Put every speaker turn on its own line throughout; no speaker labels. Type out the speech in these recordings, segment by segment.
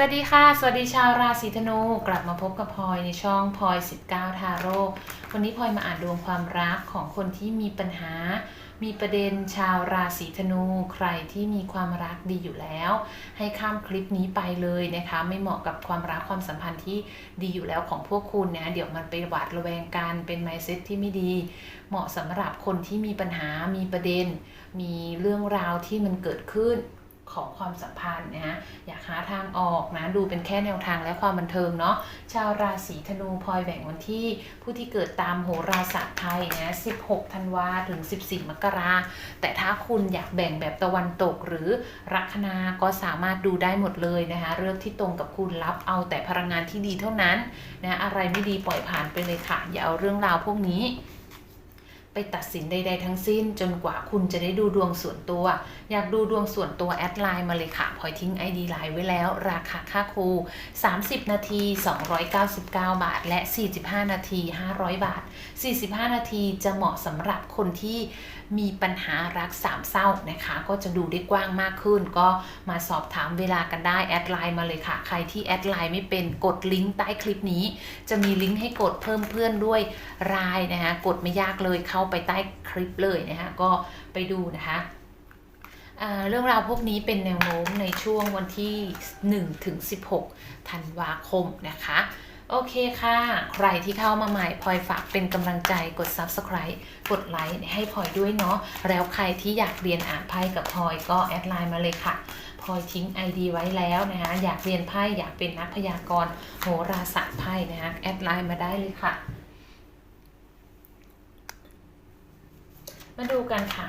สวัสดีค่ะ สวัสดีชาวราศีธนูกลับมาพบกับพลอยในช่องพลอย19 ทาโร่วันนี้พลอยมาอ่านดวงความรักของคนที่มีปัญหา มีประเด็นชาวราศีธนู ใครที่มีความรักดีอยู่แล้ว ให้ข้ามคลิปนี้ไปเลยนะคะ ไม่เหมาะกับความรักความสัมพันธ์ที่ดีอยู่แล้วของพวกคุณนะเดี๋ยวมันไปหวาดระแวงกันเป็นไมเซ็ตที่ไม่ดี เหมาะสำหรับคนที่มีปัญหามีประเด็น มีเรื่องราวที่มันเกิดขึ้น ของความสัมพันธ์นะฮะอยากหาทางออกนะดูเป็นแค่แนวทางและความบันเทิงเนาะชาวราศีธนูพลอยแบ่งวันที่ ผู้ที่เกิดตามโหราศาสตร์ไทยนะ16 ธันวาถึง 14 มกราแต่ถ้าคุณอยากแบ่งแบบตะวันตกหรือลัคนาก็สามารถดูได้หมดเลยนะคะเรื่องที่ตรงกับคุณรับเอาแต่พลังงานที่ดีเท่านั้นนะอะไรไม่ดีปล่อยผ่านไปเลยค่ะอย่าเอาเรื่องราวพวกนี้ ไปตัดสินใด ๆ ทั้งสิ้น จนกว่าคุณจะได้ดูดวงส่วนตัว อยากดูดวงส่วนตัวแอดไลน์มาเลยค่ะพลอยทิ้ง ID ไลน์ไว้แล้ว ราคาค่าครู 30 นาที 299 บาท และ 45 นาที 500 บาท 45 นาทีจะเหมาะสำหรับคนที่ มีปัญหารักสามเศร้านะคะ ก็จะดูได้กว้างมากขึ้น ก็มาสอบถามเวลากันได้แอดไลน์มาเลยค่ะ ใครที่แอดไลน์ไม่เป็นกดลิงก์ใต้คลิปนี้ จะมีลิงก์ให้กดเพิ่มเพื่อนด้วยรายนะคะกดไม่ยากเลยเข้าไปใต้คลิปเลยนะคะก็ไปดูนะคะเรื่องราวพวกนี้เป็นแนวโน้มในช่วงวันที่ 1-16 ธันวาคมนะคะ โอเคค่ะ ใครที่เข้ามาใหม่พลอยฝากเป็นกำลังใจกด Subscribe กดไลค์ให้พลอยด้วยเนาะ แล้วใครที่อยากเรียนอ่านไพ่กับพลอยก็แอดไลน์มาเลยค่ะพลอยทิ้ง ID ไว้แล้วนะคะอยากเรียนไพ่อยากเป็นนักพยากรณ์โหราศาสตร์ไพ่นะคะแอดไลน์มาได้เลยค่ะ มาดูกันค่ะ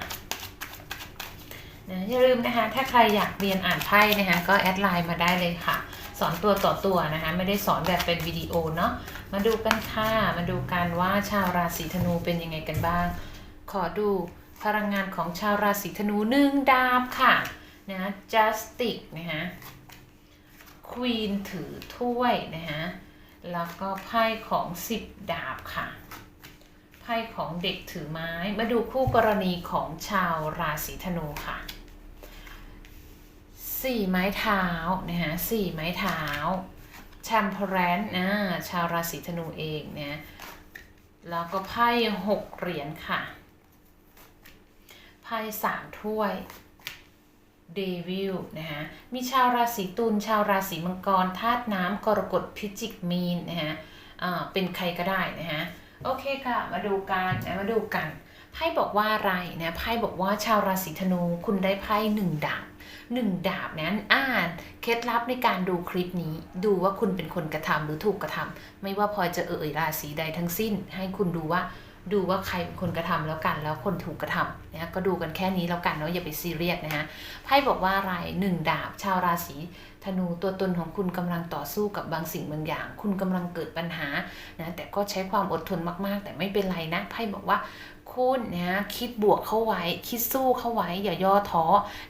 นะอย่าลืมนะคะถ้าใครอยากเรียนอ่านไพ่นะคะก็แอดไลน์มาได้เลยค่ะ สอนตัวต่อตัวนะคะไม่ได้สอนแบบเป็นวิดีโอเนาะมาดูกันค่ะมาดูกันว่าชาวราศีธนูเป็นยังไงกันบ้าง ขอดูพลังงานของชาวราศีธนูหนึ่งดาบค่ะนะ justice นะคะควีนถือถ้วยนะคะแล้วก็ไพ่ของสิบดาบค่ะไพ่ของเด็กถือไม้มาดูคู่กรณีของชาวราศีธนูค่ะ สี่ไม้เท้านะฮะสี่ไม้เท้าแชมเปรนนะชาวราศีธนูเองนะแล้วก็ไพ่หกเหรียญค่ะไพ่สามถ้วยเดวิลนะฮะมีชาวราศีตุลชาวราศีมังกรธาตุน้ำกรกฎพิจิกมีนนะฮะอ่าเป็นใครก็ได้นะฮะโอเคค่ะ มาดูกันนะมาดูกันไพ่บอกว่าอะไรนะไพ่บอกว่าชาวราศีธนูคุณได้ไพ่หนึ่งดาบ หนึ่งดาบนั้นอ่านเคล็ดลับในการดูคลิปนี้ ดูว่าคุณเป็นคนกระทำหรือถูกกระทำไม่ว่าพลอยจะเอ่ยราศีใดทั้งสิ้น ให้คุณดูว่าดูว่าใครเป็นคนกระทำแล้วกัน แล้วคนถูกกระทำนะก็ดูกันแค่นี้แล้วกันเนาะอย่าไปซีเรียสนะฮะไพ่บอกว่าอะไรหนึ่งดาบชาวราศีธนูตัวตนของคุณกำลังต่อสู้กับบางสิ่งบางอย่าง คุณกำลังเกิดปัญหานะแต่ก็ใช้ความอดทนมากๆ แต่ไม่เป็นไรนะไพ่บอกว่า คุณนะคิดบวกเข้าไว้ คิดสู้เข้าไว้ อย่าย่อท้อ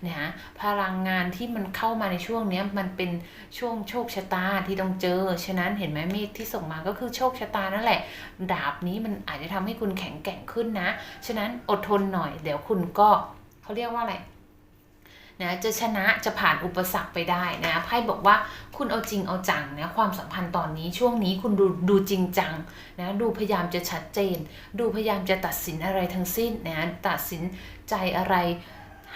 นะพลังงานที่มันเข้ามาในช่วงนี้มันเป็นช่วงโชคชะตาที่ต้องเจอ ฉะนั้นเห็นไหมเมฆที่ส่งมาก็คือโชคชะตานั่นแหละ ดาบนี้มันอาจจะทำให้คุณแข็งแกร่งขึ้นนะ ฉะนั้นอดทนหน่อย เดี๋ยวคุณก็เขาเรียกว่าอะไร นะจะชนะจะผ่านอุปสรรคไปได้นะไพ่บอกว่าคุณเอาจริงเอาจังนะความสัมพันธ์ตอนนี้ช่วงนี้คุณดูดูจริงจังนะดูพยายามจะชัดเจน ดูพยายามจะตัดสินอะไรทั้งสิ้นนะตัดสินใจอะไร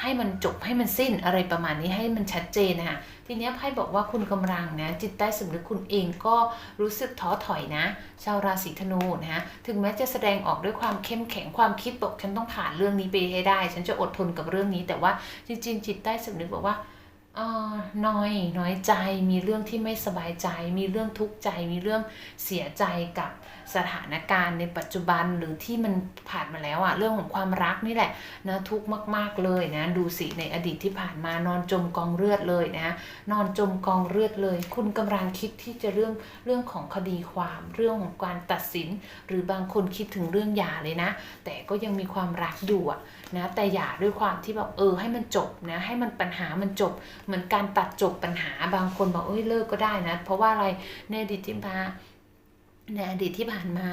ให้มันจบให้มันสิ้นอะไรประมาณนี้ให้มันชัดเจนนะคะทีนี้ไพ่บอกว่าคุณกำลังนะจิตใต้สำนึกคุณเองก็รู้สึกท้อถอยนะ ชาวราศีธนูนะถึงแม้จะแสดงออกด้วยความเข้มแข็งความคิดบอกฉันต้องผ่านเรื่องนี้ไปให้ได้ ฉันจะอดทนกับเรื่องนี้ แต่ว่าจริง ๆ จิตใต้สำนึกบอกว่าเออน้อยน้อยใจมีเรื่องที่ไม่สบายใจ มีเรื่องทุกข์ใจมีเรื่องเสียใจกับสถานการณ์ในปัจจุบันหรือที่มันผ่านมาแล้วอะเรื่องของความรักนี่แหละนะทุกข์มาก ๆเลยนะดูสิในอดีตที่ผ่านมานอนจมกองเลือดเลยนะนอนจมกองเลือดเลย คุณกำลังคิดที่จะเรื่องเรื่องของคดีความเรื่องของการตัดสิน หรือบางคนคิดถึงเรื่องหย่าเลยนะ แต่ก็ยังมีความรักอยู่อะนะแต่หย่าด้วยความที่แบบเออให้มันจบนะให้มันปัญหามันจบ เหมือนการตัดจบปัญหาบางคนบอกเอ้ยเลิกก็ได้นะ เพราะว่าอะไรในอดีตที่ผ่าน ในอดีตที่ผ่านมา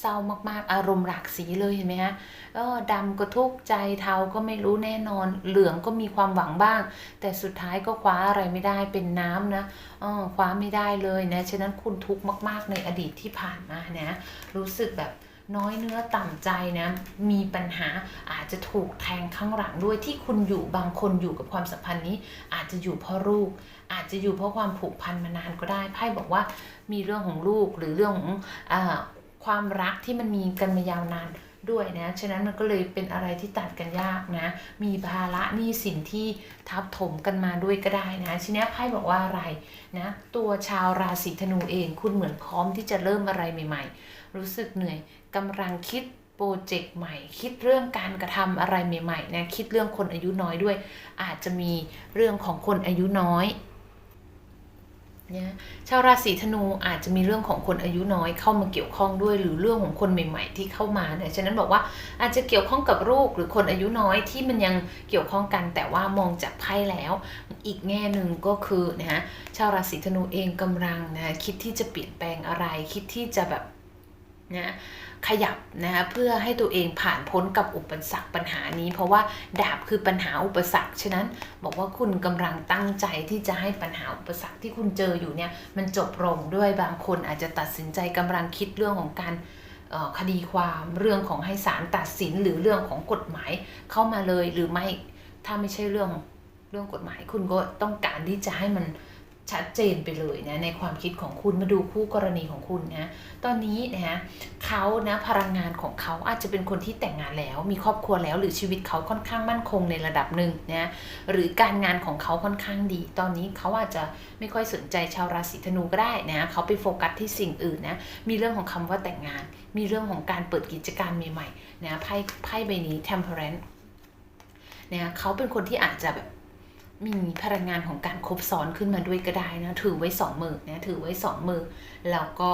เศร้ามากๆ อารมณ์หลากสีเลยเห็นไหมฮะเออดำก็ทุกข์ใจเทาก็ไม่รู้แน่นอน เหลืองก็มีความหวังบ้าง แต่สุดท้ายก็คว้าอะไรไม่ได้เป็นน้ำนะออคว้าไม่ได้เลยนะฉะนั้นคุณทุกข์มาก ๆ ในอดีตที่ผ่านมานะรู้สึกแบบน้อยเนื้อต่ำใจนะมีปัญหาอาจจะถูกแทงข้างหลังด้วยที่คุณอยู่บางคนอยู่กับความสัมพันธ์นี้ อาจจะอยู่เพราะลูก อาจจะอยู่เพราะความผูกพันมานานก็ได้ไพ่บอกว่ามีเรื่องของลูกหรือเรื่องของอความรักที่มันมีกันมายาวนานด้วยนะ ฉะนั้นมันก็เลยเป็นอะไรที่ตัดกันยากนะ มีภาระหนี้สินที่ทับถมกันมาด้วยก็ได้นะ ทีนี้ไพ่บอกว่าอะไรนะ ตัวชาวราศีธนูเอง คุณเหมือนพร้อมที่จะเริ่มอะไรใหม่ ๆ รู้สึกเหนื่อยกำลังคิดโปรเจกต์ใหม่ คิดเรื่องการกระทำอะไรใหม่ๆนะ คิดเรื่องคนอายุน้อยด้วย อาจจะมีเรื่องของคนอายุน้อย นะชาวราศีธนูอาจจะมีเรื่องของคนอายุน้อยเข้ามาเกี่ยวข้องด้วย หรือเรื่องของคนใหม่ ๆ ที่เข้ามาเนี่ยฉะนั้นบอกว่าอาจจะเกี่ยวข้องกับลูกหรือคนอายุน้อยที่มันยังเกี่ยวข้องกัน แต่ว่ามองจากไพ่แล้ว อีกแง่หนึ่งก็คือนะฮะชาวราศีธนูเองกำลังนะคิดที่จะเปลี่ยนแปลงอะไร คิดที่จะแบบนะ ขยับนะคะเพื่อให้ตัวเองผ่านพ้นกับอุปสรรคปัญหานี้ เพราะว่าดาบคือปัญหาอุปสรรคฉะนั้นบอกว่าคุณกำลังตั้งใจที่จะให้ปัญหาอุปสรรคที่คุณเจออยู่เนี่ยมันจบลงด้วยบางคนอาจจะตัดสินใจกำลังคิดเรื่องของการเอ่อคดีความเรื่องของให้ศาลตัดสินหรือเรื่องของกฎหมายเข้ามาเลยหรือไม่ถ้าไม่ใช่เรื่องเรื่องกฎหมายคุณก็ต้องการที่จะให้มัน ชัดเจนไปเลยนะในความคิดของคุณมาดูคู่กรณีของคุณนะตอนนี้นะฮะเขานะพลังงานของเขาอาจจะเป็นคนที่แต่งงานแล้ว มีครอบครัวแล้ว หรือชีวิตเขาค่อนข้างมั่นคงในระดับหนึ่งนะหรือการงานของเขาค่อนข้างดี ตอนนี้เขาอาจจะไม่ค่อยสนใจชาวราศีธนูก็ได้นะเขาไปโฟกัสที่สิ่งอื่นนะมีเรื่องของคำว่าแต่งงาน มีเรื่องของการเปิดกิจการใหม่ๆนะไพ่ไพ่ใบนี้ temperance นี่ยเขาเป็นคนที่อาจจะแบบ มีพลังงานของการครบซ้อนขึ้นมาด้วยก็ได้นะ ถือไว้สองมือนะถือไว้สองมือแล้วก็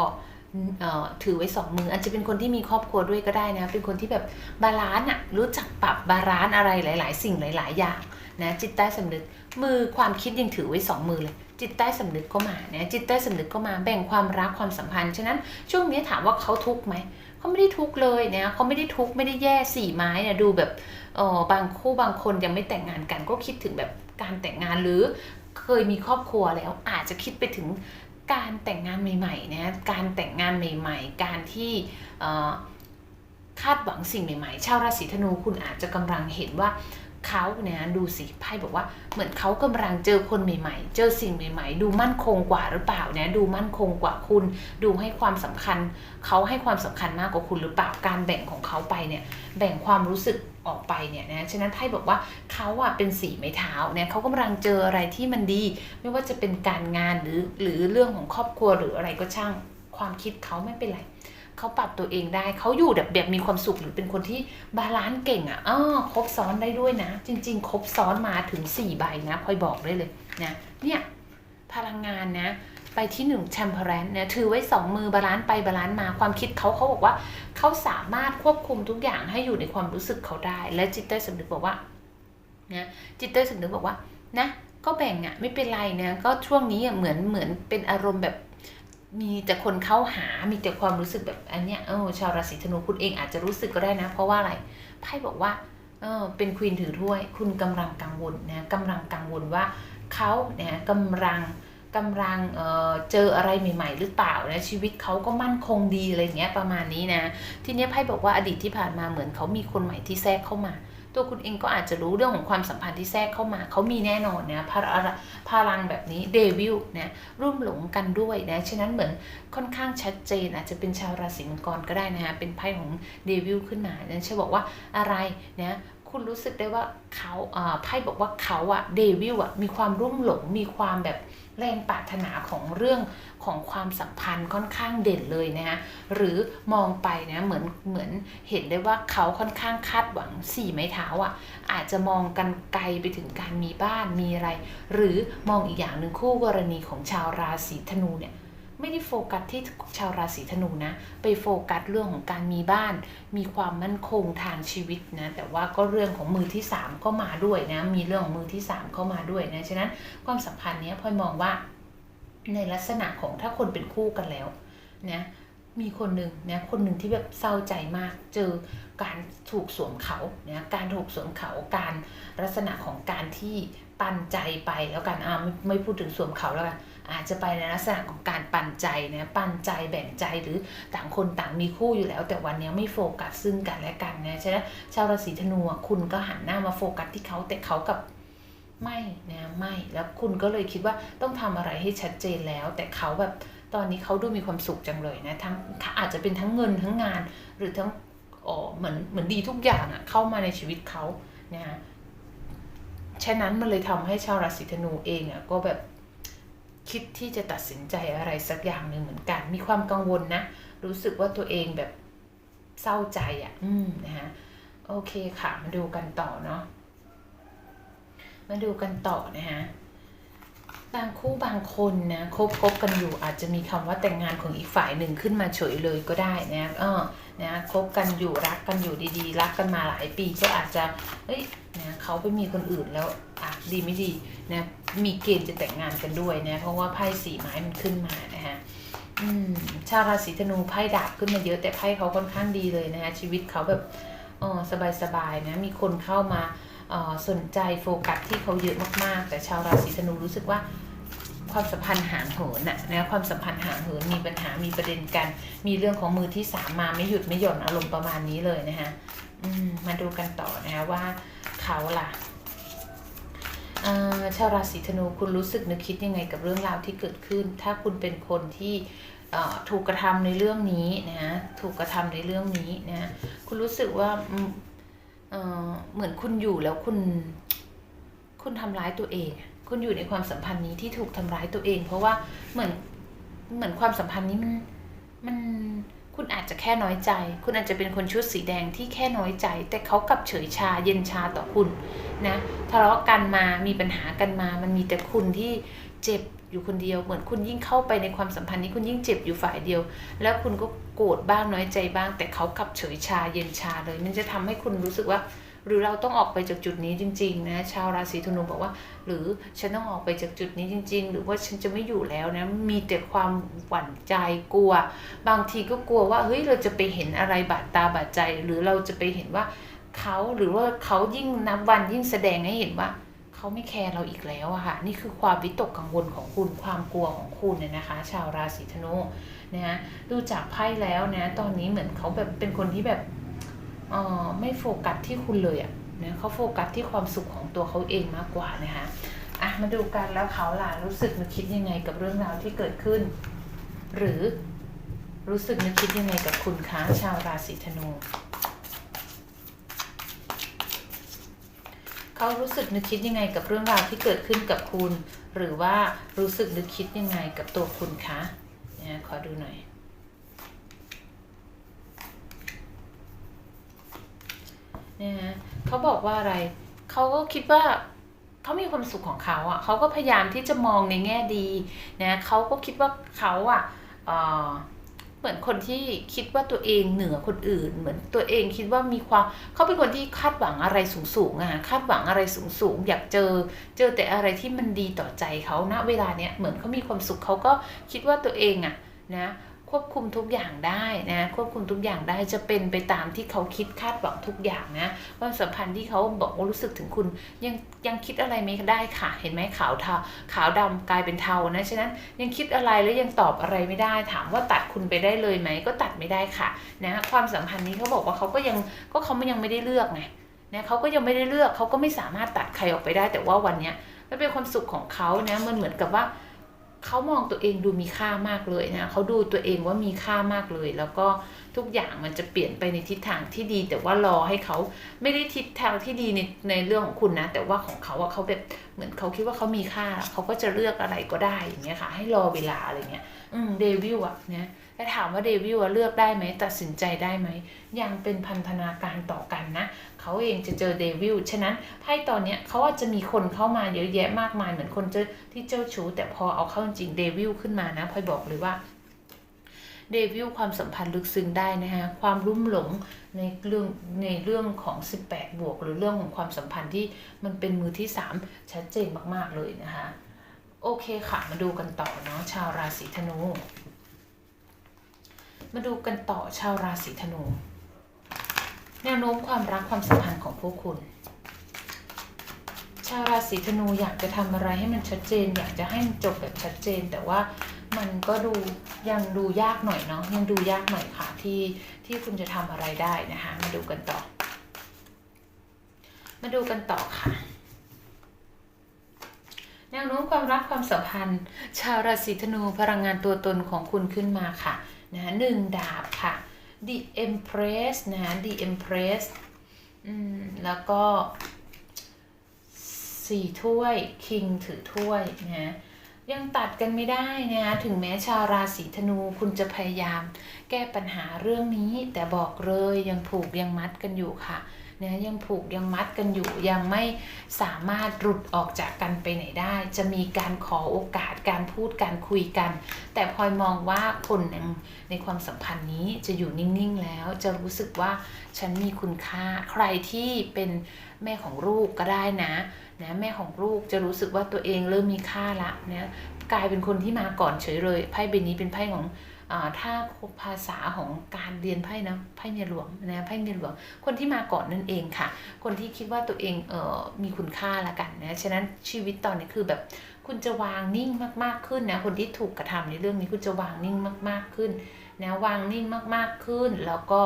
ถือไว้สองมืออาจจะเป็นคนที่มีครอบครัวด้วยก็ได้นะ เป็นคนที่แบบบาลานซ์อะรู้จักปรับบาลานซ์อะไรหลาย ๆ สิ่งหลาย ๆ อย่างนะจิตใต้สำนึกมือความคิดยังถือไว้สองมือเลย จิตใต้สำนึกก็มานะจิตใต้สำนึกก็มาแบ่งความรักความสัมพันธ์ฉะนั้นช่วงนี้ถามว่าเขาทุกข์ไหมเขาไม่ได้ทุกข์เลยนะเขาไม่ได้ทุกข์ไม่ได้แย่สี่ไม้เนี่ยดูแบบเออบางคู่บางคนยังไม่แต่งงานกันก็คิดถึงแบบ การแต่งงานหรือเคยมีครอบครัวแล้วอาจจะคิดไปถึงการแต่งงานใหม่ๆนะการแต่งงานใหม่ ๆ การที่คาดหวังสิ่งใหม่ๆ ชาวราศีธนูคุณอาจจะกำลังเห็นว่า เขาเนี่ยดูสิไพ่บอกว่าเหมือนเขากำลังเจอคนใหม่ ๆ เจอสิ่งใหม่ ๆ ดูมั่นคงกว่าหรือเปล่าเนี่ยดูมั่นคงกว่าคุณ ดูให้ความสำคัญ เขาให้ความสำคัญมากกว่าคุณหรือเปล่าการแบ่งของเขาไปเนี่ยแบ่งความรู้สึกออกไปเนี่ยนะฉะนั้นไพ่บอกว่าเขาอะเป็นสีไม้เท้าเนี่ยเขากำลังเจออะไรที่มันดี ไม่ว่าจะเป็นการงานหรือหรือเรื่องของครอบครัวหรืออะไรก็ช่างความคิดเขาไม่เป็นไร เขาปรับตัวเองได้ เขาอยู่แบบแบบมีความสุขหรือเป็นคนที่บาลานซ์เก่งอะอ้อครบซ้อนได้ด้วยนะ จริง ๆ ครบซ้อนมาถึง4ใบนะพลอยบอกได้เลยนะเนี่ยพลังงานนะ ไปที่หนึ่งแชมเปอร์แรนเนี่ยถือไว้สองมือบาลานซ์ไปบาลานซ์มาความคิดเขาเขาบอกว่าเขาสามารถควบคุมทุกอย่างให้อยู่ในความรู้สึกเขาได้ และจิตใต้สำนึกบอกว่านะจิตใต้สำนึกบอกว่านะก็แบ่งอะไม่เป็นไรนี่ยก็ช่วงนี้เหมือนเหมือนเป็นอารมณ์แบบ มีแต่คนเข้าหา มีแต่ความรู้สึกแบบอันเนี้ยเออชาวราศีธนูคุณเองอาจจะรู้สึกก็ได้นะ เพราะว่าอะไร ไพ่บอกว่าเออเป็นควีนถือถ้วย คุณกำลังกังวลนะกำลังกังวลว่าเขาเนี่ยกำลังกำลังเอ่อเจออะไรใหม่ ๆ หรือเปล่านะชีวิตเขาก็มั่นคงดีอะไรเงี้ยประมาณนี้นะ ทีนี้ไพ่บอกว่าอดีตที่ผ่านมาเหมือนเขามีคนใหม่ที่แทรกเข้ามา ตัวคุณเองก็อาจจะรู้เรื่องของความสัมพันธ์ที่แทรกเข้ามา เขามีแน่นอนนะพลังพลังแบบนี้เดวิลนะร่วมหลงกันด้วยนะฉะนั้นเหมือนค่อนข้างชัดเจน อาจจะเป็นชาวราศีมังกรก็ได้นะฮะเป็นไพ่ของเดวิลขึ้นมานั่นจะบอกว่าอะไรนะคุณรู้สึกได้ว่าเขาอ่าไพ่บอกว่าเขาอะเดวิลอะมีความรุ่มหลงมีความแบบ แรงปรารถนาของเรื่องของความสัมพันธ์ค่อนข้างเด่นเลยนะฮะหรือมองไปนะเหมือนเหมือนเห็นได้ว่าเขาค่อนข้างคาดหวังสี่ไม้เท้าอะอาจจะมองกันไกลไปถึงการมีบ้านมีอะไร หรือมองอีกอย่างหนึ่งคู่กรณีของชาวราศีธนูเนี่ย ไม่ได้โฟกัสที่ชาวราศีธนูนะ ไปโฟกัสเรื่องของการมีบ้าน มีความมั่นคงทางชีวิตนะ แต่ว่าก็เรื่องของมือที่สามก็มาด้วยนะ มีเรื่องของมือที่สามเข้ามาด้วยนะ ฉะนั้นความสัมพันธ์เนี้ยพลอยมองว่าในลักษณะของถ้าคนเป็นคู่กันแล้วนะมีคนหนึ่งเนี่ยคนหนึ่งที่แบบเศร้าใจมาก เจอการถูกสวมเขาเนี่ยการถูกสวมเขาการลักษณะของการที่ปันใจไปแล้วกันอ่าไม่ไม่พูดถึงสวมเขาแล้วกัน อาจจะไปในลักษณะของการปันใจนะปันใจแบ่งใจหรือต่างคนต่างมีคู่อยู่แล้ว แต่วันนี้ไม่โฟกัสซึ่งกันและกันนะฉะนั้นชาวราศีธนูคุณก็หันหน้ามาโฟกัสที่เขาแต่เขากับไม่นะไม่แล้วคุณก็เลยคิดว่าต้องทำอะไรให้ชัดเจนแล้ว แต่เขาแบบตอนนี้เขาดูมีความสุขจังเลยนะทั้งอาจจะเป็นทั้งเงินทั้งงาน หรือทั้งอ๋อเหมือนเหมือนดีทุกอย่างอะเข้ามาในชีวิตเขานะฮะฉะนั้นมันเลยทำให้ชาวราศีธนูเองอะก็แบบ คิดที่จะตัดสินใจอะไรสักอย่างหนึ่งเหมือนกัน มีความกังวลนะ รู้สึกว่าตัวเองแบบเศร้าใจอะ่ะ อืมนะฮะโอเคค่ะมาดูกันต่อเนาะมาดูกันต่อนะฮะบางคู่บางคนนะคบคบกันอยู่อาจจะมีคำว่าแต่งงานของอีกฝ่ายหนึ่งขึ้นมาเฉยเลยก็ได้นะเออ นะคบกันอยู่รักกันอยู่ดีๆ รักกันมาหลายปีก็อาจจะเฮ้ยนะเขาไปมีคนอื่นแล้วอะดีไม่ดีนะมีเกณฑ์จะแต่งงานกันด้วยนะเพราะว่าไพ่สีไม้มันขึ้นมานะฮะอืมชาวราศีธนูไพ่ดาบขึ้นมาเยอะแต่ไพ่เขาค่อนข้างดีเลยนะฮะชีวิตเขาแบบเออสบายๆนะมีคนเข้ามาเออสนใจโฟกัสที่เขาเยอะมากๆ แต่ชาวราศีธนูรู้สึกว่า ความสัมพันธ์ห่างเหินน่ะนะความสัมพันธ์ห่างเหินมีปัญหามีประเด็นกัน มีเรื่องของมือที่สามมาไม่หยุดไม่หย่อนอารมณ์ประมาณนี้เลยนะคะมมาดูกันต่อนะคะว่าเขาล่ะชาวราศีธนูคุณรู้สึกนึกคิดยังไงกับเรื่องราวที่เกิดขึ้น ถ้าคุณเป็นคนที่ถูกกระทำในเรื่องนี้นะถูกกระทำในเรื่องนี้นะคุณรู้สึกว่าเอ่อเหมือนคุณอยู่แล้วคุณ คุณทำร้ายตัวเอง คุณอยู่ในความสัมพันธ์นี้ที่ถูกทำร้ายตัวเอง เพราะว่าเหมือนเหมือนความสัมพันธ์นี้มันมันคุณอาจจะแค่น้อยใจ คุณอาจจะเป็นคนชุดสีแดงที่แค่น้อยใจ แต่เขากลับเฉยชาเย็นชาต่อคุณนะทะเลาะกันมามีปัญหากันมา มันมีแต่คุณที่เจ็บอยู่คนเดียว เหมือนคุณยิ่งเข้าไปในความสัมพันธ์นี้คุณยิ่งเจ็บอยู่ฝ่ายเดียว แล้วคุณก็โกรธบ้างน้อยใจบ้าง แต่เขากลับเฉยชาเย็นชาเลย มันจะทำให้คุณรู้สึกว่า หรือเราต้องออกไปจากจุดนี้จริง ๆ นะ ชาวราศีธนูบอกว่า หรือฉันต้องออกไปจากจุดนี้จริง ๆ หรือว่าฉันจะไม่อยู่แล้วนะมีแต่ความหวั่นใจกลัว บางทีก็กลัวว่าเฮ้ยเราจะไปเห็นอะไรบาดตาบาดใจ หรือเราจะไปเห็นว่าเขาหรือว่าเขายิ่งนับวันยิ่งแสดงให้เห็นว่าเขาไม่แคร์เราอีกแล้วอะค่ะ นี่คือความวิตกกังวลของคุณความกลัวของคุณเนี่ยนะคะ ชาวราศีธนูนะฮะดูจากไพ่แล้วนะ ตอนนี้เหมือนเขาแบบเป็นคนที่แบบ ไม่โฟกัสที่คุณเลยอะ่ะนะเขาโฟกัสที่ความสุขของตัวเขาเองมากกว่านะคะอะมาดูกันแล้วเขาล่ะรู้สึกนึกคิดยังไงกับเรื่องราวที่เกิดขึ้น หรือรู้สึกนึกคิดยังไงกับคุณคะชาวราศีธนูเขารู้สึกนึกคิดยังไงกับเรื่องราวที่เกิดขึ้นกับคุณ หรือว่ารู้สึกนึกคิดยังไงกับตัวคุณคะนะขอดูหน่อย นะฮะเขาบอกว่าอะไรเขาก็คิดว่าเขามีความสุขของเขาอะเขาก็พยายามที่จะมองในแง่ดีนะเขาก็คิดว่าเขาอะเอ่อเหมือนคนที่คิดว่าตัวเองเหนือคนอื่น เหมือนตัวเองคิดว่ามีความเขาเป็นคนที่คาดหวังอะไรสูงๆอะคาดหวังอะไรสูงๆอยากเจอ เจอแต่อะไรที่มันดีต่อใจเขาณเวลาเนี้ยเหมือนเขามีความสุขเขาก็คิดว่าตัวเองอะนะ ควบคุมทุกอย่างได้นะควบคุมทุกอย่างได้จะเป็นไปตามที่เขาคิดคาดหวังทุกอย่างนะความสัมพันธ์ที่เขาบอกว่ารู้สึกถึงคุณยังยังคิดอะไรไม่ได้ค่ะ เห็นไหมขาวเทาขาวดำกลายเป็นเทานะฉะนั้นยังคิดอะไรแล้วยังตอบอะไรไม่ได้ ถามว่าตัดคุณไปได้เลยไหมก็ตัดไม่ได้ค่ะนะความสัมพันธ์นี้เขาบอกว่าเขาก็ยังก็เขาไม่ยังไม่ได้เลือกไงนะเขาก็ยังไม่ได้เลือกเขาก็ไม่สามารถตัดใครออกไปได้ แต่ว่าวันนี้มันเป็นความสุขของเขานะมันเหมือนกับว่า เขามองตัวเองดูมีค่ามากเลยนะเขาดูตัวเองว่ามีค่ามากเลย แล้วก็ ทุกอย่างมันจะเปลี่ยนไปในทิศทางที่ดี แต่ว่ารอให้เขาไม่ได้ทิศทางที่ดีในในเรื่องของคุณนะ แต่ว่าของเขาอะเขาแบบเหมือนเขาคิดว่าเขามีค่าเขาก็จะเลือกอะไรก็ได้อย่างเงี้ยค่ะ ให้รอเวลาอะไรเงี้ยอืมเดวิลอะเนี่ยแต่ถามว่าเดวิลอะเลือกได้ไหมตัดสินใจได้ไหมยังเป็นพันธนาการต่อกันนะเขาเองจะเจอเดวิลฉะนั้นไพ่ตอนเนี้ยเขาอาจจะมีคนเข้ามาเยอะแยะมากมายเหมือนคนเจอที่เจ้าชู้แต่พอเอาเข้าจริงเดวิลขึ้นมานะพลอยบอกเลยว่า เดวิลความสัมพันธ์ลึกซึ้งได้นะฮะความรุ่มหลงในเรื่องในเรื่องของ 18 บวก หรือเรื่องของความสัมพันธ์ที่มันเป็นมือที่ 3 ชัดเจนมากๆเลยนะคะโอเคค่ะมาดูกันต่อเนาะชาวราศีธนู มาดูกันต่อชาวราศีธนู แนวโน้มความรักความสัมพันธ์ของพวกคุณชาวราศีธนูอยากจะทำอะไรให้มันชัดเจน อยากจะให้มันจบแบบชัดเจน แต่ว่า มันก็ดูยังดูยากหน่อยเนาะยังดูยากหน่อยค่ะที่ที่คุณจะทำอะไรได้นะคะมาดูกันต่อ มาดูกันต่อค่ะแนวโน้มความรักความสัมพันธ์ ชาวราศีธนูพลังงานตัวตนของคุณขึ้นมาค่ะนะหนึ่งดาบค่ะ The Empress นะ The Empress อืมแล้วก็สี่ถ้วย King ถือถ้วยนะ ยังตัดกันไม่ได้นะถึงแม้ชาวราศีธนูคุณจะพยายาม แก้ปัญหาเรื่องนี้ แต่บอกเลยยังผูกยังมัดกันอยู่ค่ะ นะยังผูกยังมัดกันอยู่ยังไม่สามารถหลุดออกจากกันไปไหนได้ จะมีการขอโอกาสการพูดการคุยกัน แต่พลอยมองว่าคนในความสัมพันธ์นี้จะอยู่นิ่งๆแล้ว จะรู้สึกว่าฉันมีคุณค่าใครที่เป็นแม่ของลูกก็ได้นะนะแม่ของลูกจะรู้สึกว่าตัวเองเริ่มมีค่าละนะกลายเป็นคนที่มาก่อนเฉยเลยไพ่ใบนี้เป็นไพ่ของ ถ้าภาษาของการเรียนไพ่นะไพ่เมียหลวงนะไพ่เมียหลวง คนที่มาก่อนนั่นเองค่ะ คนที่คิดว่าตัวเองเออมีคุณค่าละกันนะฉะนั้นชีวิตตอนนี้คือแบบคุณจะวางนิ่งมากๆขึ้นนะคนที่ถูกกระทำในเรื่องนี้คุณจะวางนิ่งมากๆขึ้นนะวางนิ่งมากๆขึ้น แล้วก็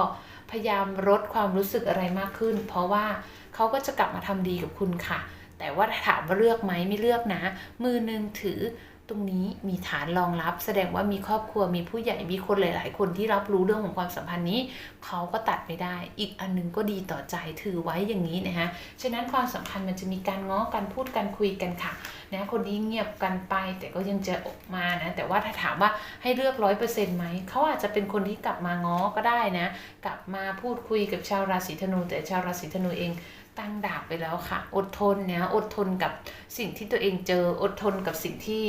พยายามลดความรู้สึกอะไรมากขึ้น เพราะว่าเขาก็จะกลับมาทำดีกับคุณค่ะ แต่ว่าถามว่าเลือกไหมไม่เลือกนะ มือหนึ่งถือ ตรงนี้มีฐานรองรับ แสดงว่ามีครอบครัวมีผู้ใหญ่มีคนหลาย ๆ คนที่รับรู้เรื่องของความสัมพันธ์นี้เขาก็ตัดไม่ได้ อีกอันหนึงก็ดีต่อใจถือไว้อย่างนี้นะฮะฉะนั้นความสัมพันธ์มันจะมีการง้อกันพูดกันคุยกันค่ะนะคนที่เงียบกันไปแต่ก็ยังจะออกมานะแต่ว่าถ้าถามว่าให้เลือกร้อยเปอร์เซ็นต์ไหมเขาอาจจะเป็นคนที่กลับมาง้อก็ได้นะ กลับมาพูดคุยกับชาวราศีธนู แต่ชาวราศีธนูเอง ตั้งดาบไปแล้วค่ะ อดทนนะอดทนกับสิ่งที่ตัวเองเจออดทนกับสิ่งที่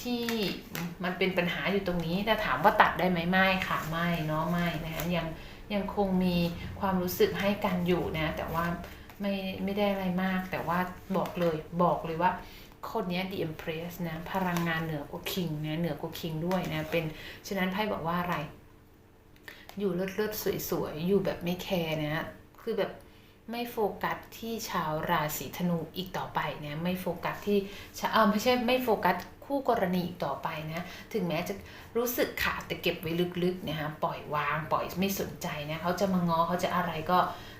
ที่มันเป็นปัญหาอยู่ตรงนี้แต่ถามว่าตัดได้ไหมไม่ค่ะไม่เนาะไม่นะคะยังยังคงมีความรู้สึกให้กันอยู่นะ แต่ว่าไม่ไม่ได้อะไรมาก แต่ว่าบอกเลยบอกเลยว่าคนเนี้ย The Empress นะพลังงานเหนือกว่า King นะเหนือกว่า King ด้วยนะเป็นฉะนั้นไพ่บอกว่าอะไร อยู่เลิศเลิศสวยๆ อยู่แบบไม่แคร์นะ คือแบบ ไม่โฟกัสที่ชาวราศีธนูอีกต่อไปนะไม่โฟกัสที่ชาเออไม่ใช่ไม่โฟกัสคู่กรณีอีกต่อไปนะ ถึงแม้จะรู้สึกขาดแต่เก็บไว้ลึกๆนะคะปล่อยวางปล่อยไม่สนใจนะเขาจะมางอเขาจะอะไรก็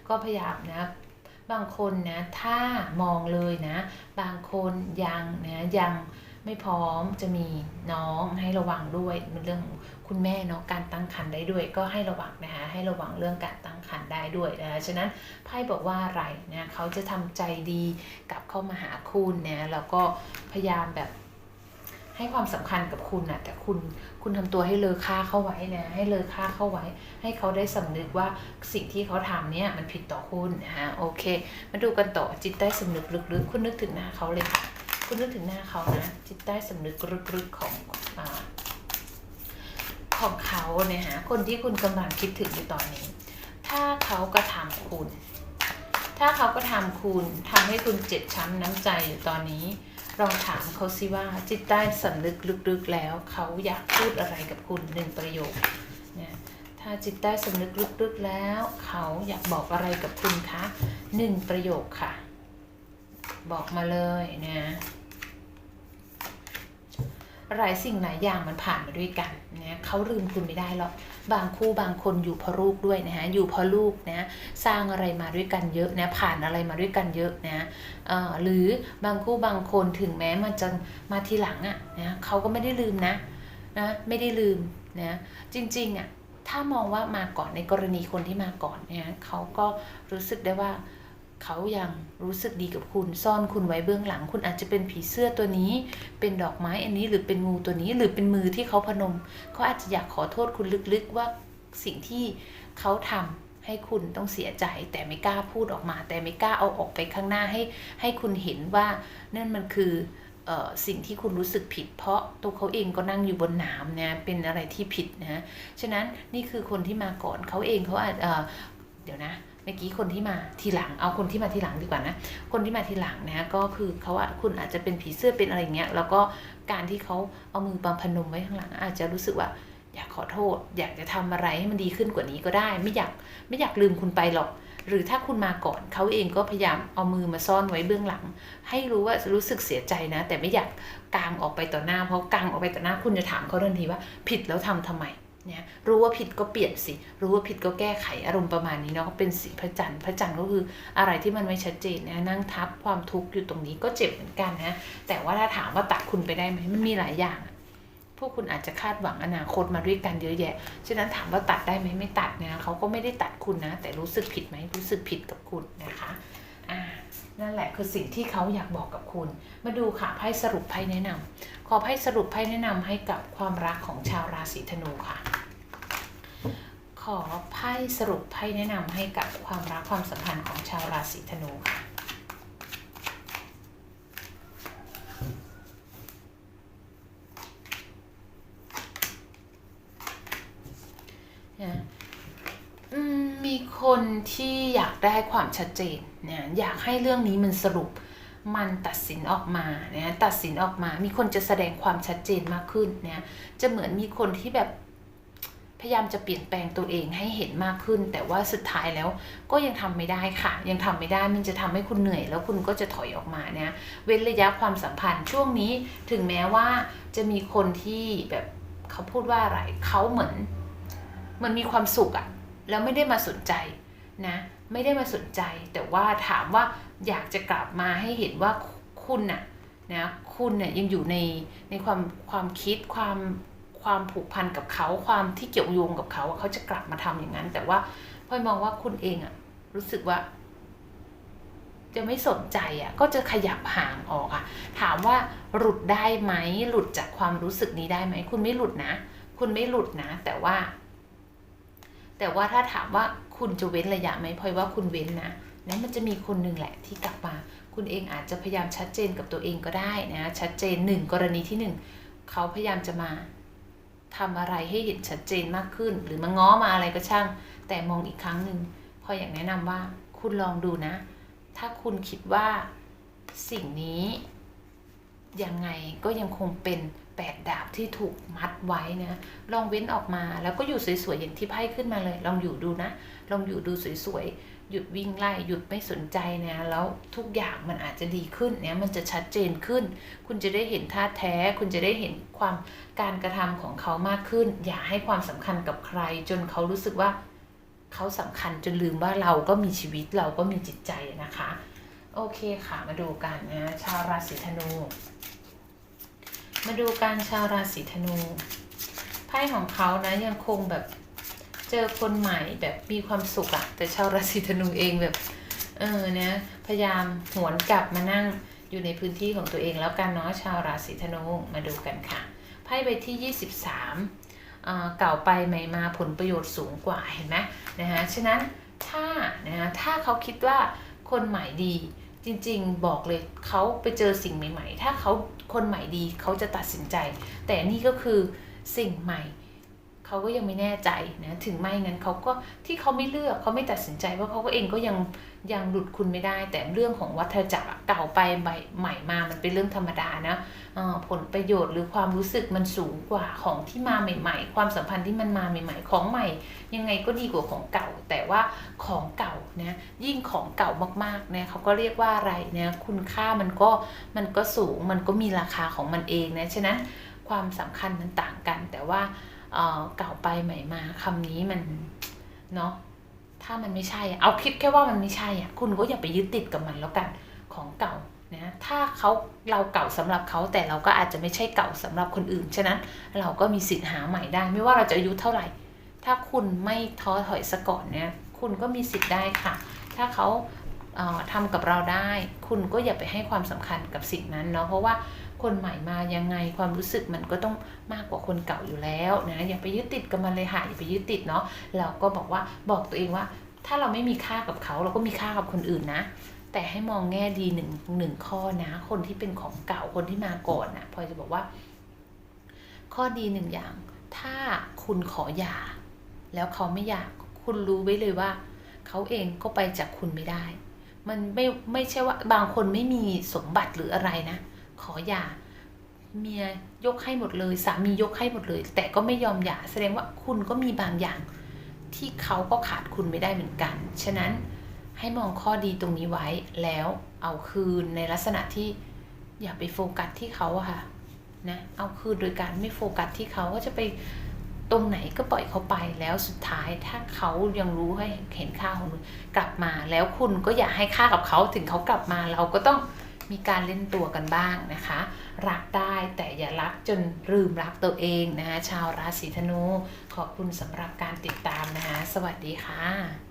ก็พยายามนะบางคนนะถ้ามองเลยนะ บางคนยังนะยัง ไม่พร้อมจะมีน้องให้ระวังด้วยเป็นเรื่องคุณแม่เนาะการตั้งครรภ์ได้ด้วย ก็ให้ระวังนะคะให้ระวังเรื่องการตั้งครรภ์ได้ด้วยนะฉะนั้นไพ่บอกว่าอะไรนะเขาจะทำใจดีกลับเข้ามาหาคุณนะแล้วก็พยายามแบบให้ความสำคัญกับคุณนะแต่คุณคุณทำตัวให้เลอค่าเข้าไว้นะให้เลอค่าเข้าไว้ ให้เขาได้สำนึกว่าสิ่งที่เขาทำเนี่ยมันผิดต่อคุณนะฮะโอเค มาดูกันต่อจิตใต้สำนึกลึกๆ คุณนึกถึงหน้าเขาเลยค่ะ คุณนึกถึงหน้าเขานะ จิตใต้สำนึกลึกๆของอของเขาเนี่ยฮะคนที่คุณกำลังคิดถึงอยู่ตอนนี้ ถ้าเขากระทำคุณ ถ้าเขาก็ทำคุณทำให้คุณเจ็บช้ำน้ำใจอยู่ตอนนี้ลองถามเขาสิว่าจิตใต้สำนึกลึกๆแล้ว เขาอยากพูดอะไรกับคุณหนึ่งประโยคเนี่ยถ้าจิตใต้สำนึกลึกๆแล้ว เขาอยากบอกอะไรกับคุณคะหนึ่งประโยคค่ะ บอกมาเลยนะ หลายสิ่งหลายอย่างมันผ่านมาด้วยกันนะเขาลืมคุณไม่ได้หรอกบางคู่บางคนอยู่เพราะลูกด้วยนะฮะอยู่เพราะลูกนะสร้างอะไรมาด้วยกันเยอะนะผ่านอะไรมาด้วยกันเยอะนะเอ่อหรือบางคู่บางคนถึงแม้มันจะมาทีหลังอะ่ะนะเขาก็ไม่ได้ลืมนะนะไม่ได้ลืมนะจริงๆอะ่ะถ้ามองว่ามาก่อนในกรณีคนที่มาก่อนเนี่ยเขาก็รู้สึกได้ว่า เขายังรู้สึกดีกับคุณ ซ่อนคุณไว้เบื้องหลัง คุณอาจจะเป็นผีเสื้อตัวนี้ เป็นดอกไม้อันนี้หรือเป็นงูตัวนี้ หรือเป็นมือที่เขาพนม เขาอาจจะอยากขอโทษคุณลึกๆว่าสิ่งที่เขาทำให้คุณต้องเสียใจแต่ไม่กล้าพูดออกมา แต่ไม่กล้าเอาออกไปข้างหน้าให้ให้คุณเห็นว่านั่นมันคือออสิ่งที่คุณรู้สึกผิด เพราะตัวเขาเองก็นั่งอยู่บนหนามนะเป็นอะไรที่ผิดนะฉะนั้นนี่คือคนที่มาก่อนเขาเองเขาอาจเออเดี๋ยวนะ มื่อกี้คนที่มาทีหลังเอาคนที่มาทีหลังดีกว่านะ คนที่มาทีหลังนะก็คือเขาอะคุณอาจจะเป็นผีเสื้อเป็นอะไรอย่างเงี้ยแล้วก็การที่เขาเอามือบังพนมไว้ข้างหลัง อาจจะรู้สึกว่าอยากขอโทษ อยากจะทำอะไรให้มันดีขึ้นกว่านี้ก็ได้ ไม่อยากไม่อยากลืมคุณไปหรอก หรือถ้าคุณมาก่อนเขาเองก็พยายามเอามือมาซ่อนไว้เบื้องหลัง ให้รู้ว่ารู้สึกเสียใจนะ แต่ไม่อยากกางออกไปต่อหน้า เพราะกางออกไปต่อหน้าคุณจะถามเขาทันทีว่า ผิดแล้วทำทำไม เนี่ยรู้ว่าผิดก็เปลี่ยนสิ รู้ว่าผิดก็แก้ไขอารมณ์ประมาณนี้เนาะเป็นสีพระจันทร์พระจันทร์ก็คืออะไรที่มันไม่ชัดเจนนะนั่งทับความทุกข์อยู่ตรงนี้ก็เจ็บเหมือนกันนะแต่ว่าถ้าถามว่าตัดคุณไปได้ไหมมันมีหลายอย่างพวกคุณอาจจะคาดหวังอนาคตมาด้วยกันเยอะแยะ ฉะนั้นถามว่าตัดได้ไหมไม่ตัดนะเขาก็ไม่ได้ตัดคุณนะ แต่รู้สึกผิดไหมรู้สึกผิดกับคุณนะคะอ่านั่นแหละคือสิ่งที่เขาอยากบอกกับคุณ มาดูค่ะไพ่สรุปไพ่แนะนำขอไพ่สรุปไพ่แนะนำให้กับความรักของชาวราศีธนูค่ะ อไพ่สรุปไพ่แนะนำให้กับความรักความสัมพันธ์ของชาวราศีธนูค่ะนะอืมมีคนที่อยากได้ความชัดเจนเนี่ยอยากให้เรื่องนี้มันสรุปมันตัดสินออกมาเนี่ยตัดสินออกมา มีคนจะแสดงความชัดเจนมากขึ้นเนี่ยจะเหมือนมีคนที่แบบ พยายามจะเปลี่ยนแปลงตัวเองให้เห็นมากขึ้น แต่ว่าสุดท้ายแล้วก็ยังทำไม่ได้ค่ะ ยังทำไม่ได้มันจะทำให้คุณเหนื่อย แล้วคุณก็จะถอยออกมาเนี่ยเว้นระยะความสัมพันธ์ช่วงนี้ถึงแม้ว่าจะมีคนที่แบบเขาพูดว่าอะไรเขาเหมือนมันมีความสุขอะแล้วไม่ได้มาสนใจนะ ไม่ได้มาสนใจ แต่ว่าถามว่าอยากจะกลับมาให้เห็นว่าคุณน่ะนะคุณเนี่ยยังอยู่ในในความความคิดความ ความผูกพันกับเขาความที่เกี่ยวโยงกับเขาเขาจะกลับมาทำอย่างนั้น แต่ว่าพลอยมองว่าคุณเองอะรู้สึกว่า จะไม่สนใจอะก็จะขยับห่างออกอะถามว่าหลุดได้ไหมหลุดจากความรู้สึกนี้ได้ไหมคุณไม่หลุดนะ คุณไม่หลุดนะ แต่ว่า แต่ว่าถ้าถามว่าคุณจะเว้นระยะไหมพลอยว่าคุณเว้นนะนะมันจะมีคนหนึ่งแหละที่กลับมา คุณเองอาจจะพยายามชัดเจนกับตัวเองก็ได้นะ ชัดเจนหนึ่งกรณีที่หนึ่งเขาพยายามจะมา ทำอะไรให้เห็นชัดเจนมากขึ้น หรือมาง้อมาอะไรก็ช่าง แต่มองอีกครั้งหนึ่งพออยากแนะนำว่าคุณลองดูนะ ถ้าคุณคิดว่าสิ่งนี้ยังไงก็ยังคงเป็นแปดดาบที่ถูกมัดไว้นะลองเว้นออกมาแล้วก็อยู่สวยๆอย่างที่ไพ่ขึ้นมาเลย ลองอยู่ดูนะ ลองอยู่ดูสวยๆ หยุดวิ่งไล่หยุดไม่สนใจนะ แล้วทุกอย่างมันอาจจะดีขึ้นเนี่ยมันจะชัดเจนขึ้น คุณจะได้เห็นท่าแท้ คุณจะได้เห็นความการกระทำของเขามากขึ้น อย่าให้ความสำคัญกับใคร จนเขารู้สึกว่าเขาสำคัญจนลืมว่าเราก็มีชีวิตเราก็มีจิตใจนะคะ โอเคค่ะมาดูกันนะชาวราศีธนู มาดูการชาวราศีธนูไพ่ของเขานะยังคงแบบ เจอคนใหม่แบบมีความสุขอะแต่ชาวราศีธนูเองแบบ เออเนี่ยพยายามหวนกลับมานั่งอยู่ในพื้นที่ของตัวเองแล้วกันเนาะชาวราศีธนูมาดูกันค่ะไพ่ใบที่ 23เอ่อเก่าไปใหม่มาผลประโยชน์สูงกว่าเห็นไหมนะคะฉะนั้นถ้านะฮะถ้าเขาคิดว่าคนใหม่ดีจริงๆ บอกเลยเขาไปเจอสิ่งใหม่ ๆ ถ้าเขาคนใหม่ดีเขาจะตัดสินใจ แต่นี่ก็คือสิ่งใหม่ เขาก็ยังไม่แน่ใจนะถึงไม่งั้นเขาก็ที่เขาไม่เลือกเขาไม่ตัดสินใจเพราะเขาก็เองก็ยังยังหลุดคุณไม่ได้ แต่เรื่องของวัฏจักรเก่าไปใบใหม่มามันเป็นเรื่องธรรมดานะผลประโยชน์หรือความรู้สึกมันสูงกว่าของที่มาใหม่ ๆ ความสัมพันธ์ที่มันมาใหม่ ๆ ของใหม่ ยังไงก็ดีกว่าของเก่า แต่ว่าของเก่านะยิ่งของเก่ามากๆเนี่ยเขาก็เรียกว่าอะไรเนี่ยคุณค่ามันก็มันก็สูงมันก็มีราคาของมันเองนะฉะนั้นความสำคัญมันต่างกันแต่ว่า เก่าไปใหม่มาคำนี้มันเนาะถ้ามันไม่ใช่เอาคิดแค่ว่ามันไม่ใช่อะคุณก็อย่าไปยึดติดกับมันแล้วกันของเก่านะถ้าเขาเราเก่าสำหรับเขาแต่เราก็อาจจะไม่ใช่เก่าสำหรับคนอื่นฉะนั้นเราก็มีสิทธิ์หาใหม่ได้ ไม่ว่าเราจะอายุเท่าไหร่ ถ้าคุณไม่ท้อถอยซะก่อนเนี่ยคุณก็มีสิทธิ์ได้ค่ะ ถ้าเขาเอ่อทำกับเราได้ คุณก็อย่าไปให้ความสำคัญกับสิ่งนั้นเนาะเพราะว่า คนใหม่มายังไงความรู้สึกมันก็ต้องมากกว่าคนเก่าอยู่แล้วนะอย่าไปยึดติดกับมันเลยค่ะอย่าไปยึดติดเนาะเราก็บอกว่าบอกตัวเองว่า ถ้าเราไม่มีค่ากับเขาเราก็มีค่ากับคนอื่นนะแต่ให้มองแง่ดีหนึ่งหนึ่งข้อนะ คนที่เป็นของเก่าคนที่มาก่อนนะพลอยจะบอกว่า ข้อดีหนึ่งอย่าง ถ้าคุณขอหย่า แล้วเขาไม่อยากคุณรู้ไว้เลยว่า เขาเองก็ไปจากคุณไม่ได้ มันไม่ไม่ใช่ว่าบางคนไม่มีสมบัติหรืออะไรนะ ขออย่าเมียยกให้หมดเลย สามียกให้หมดเลย แต่ก็ไม่ยอมหย่าแสดงว่าคุณก็มีบางอย่าง ที่เขาก็ขาดคุณไม่ได้เหมือนกัน ฉะนั้นให้มองข้อดีตรงนี้ไว้แล้วเอาคืนในลักษณะที่อย่าไปโฟกัสที่เขาอะค่ะนะเอาคืนโดยการไม่โฟกัสที่เขาก็จะไปตรงไหนก็ปล่อยเขาไปแล้วสุดท้ายถ้าเขายังรู้ให้เห็นค่าของคุณกลับมาแล้วคุณก็อย่าให้ค่ากับเขาถึงเขากลับมาเราก็ต้อง มีการเล่นตัวกันบ้างนะคะ รักได้แต่อย่ารักจนลืมรักตัวเองนะคะชาวราศีธนูขอบคุณสำหรับการติดตามนะคะ สวัสดีค่ะ